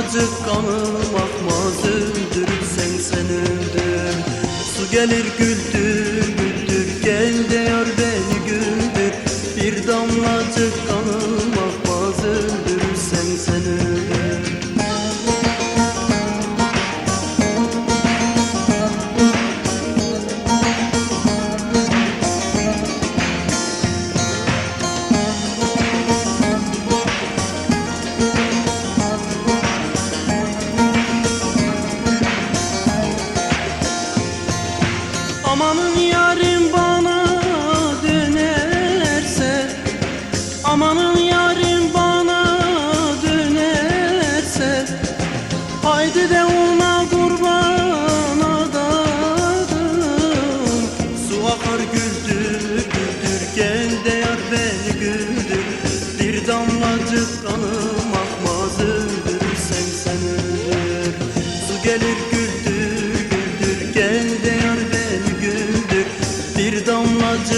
damlacık kanım akmaz öldürür sen öldür. Su gelir güldür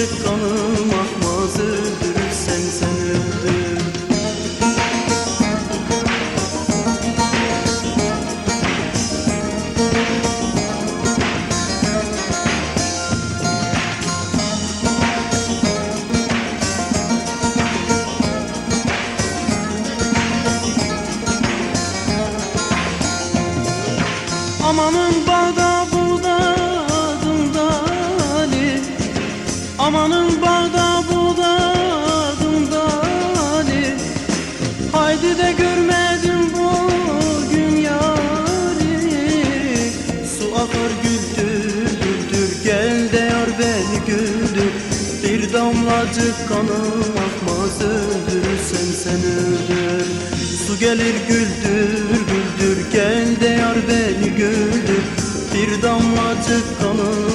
damlacık kanım akmaz öldür sen Amanın Amanın bağda budadım dali Haydi de görmedim bugün yari. Su akar güldür güldür gel de yar beni güldür. Bir damlacık kanım akmaz öldür sen sen öldür. Su gelir güldür güldür gel de yar beni güldür. Bir damlacık kanım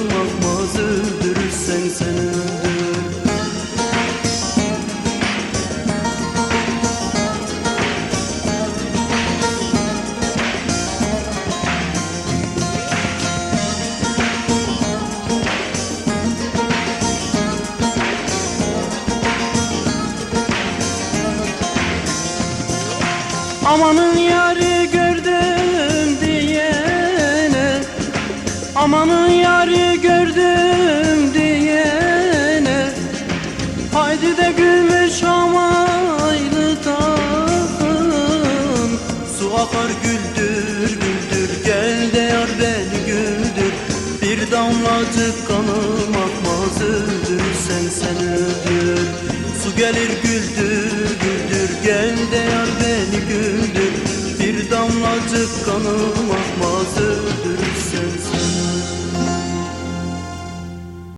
Amanın yarı gördüm diyene Amanın yarı gördüm diyene. Haydi de gümüş hamaylı takın Su akar güldür güldür gel de yar beni güldür. Bir damlacık kanım akmaz öldür sen sen öldür. Su gelir güldür damlacık kanım akmaz öldürürsen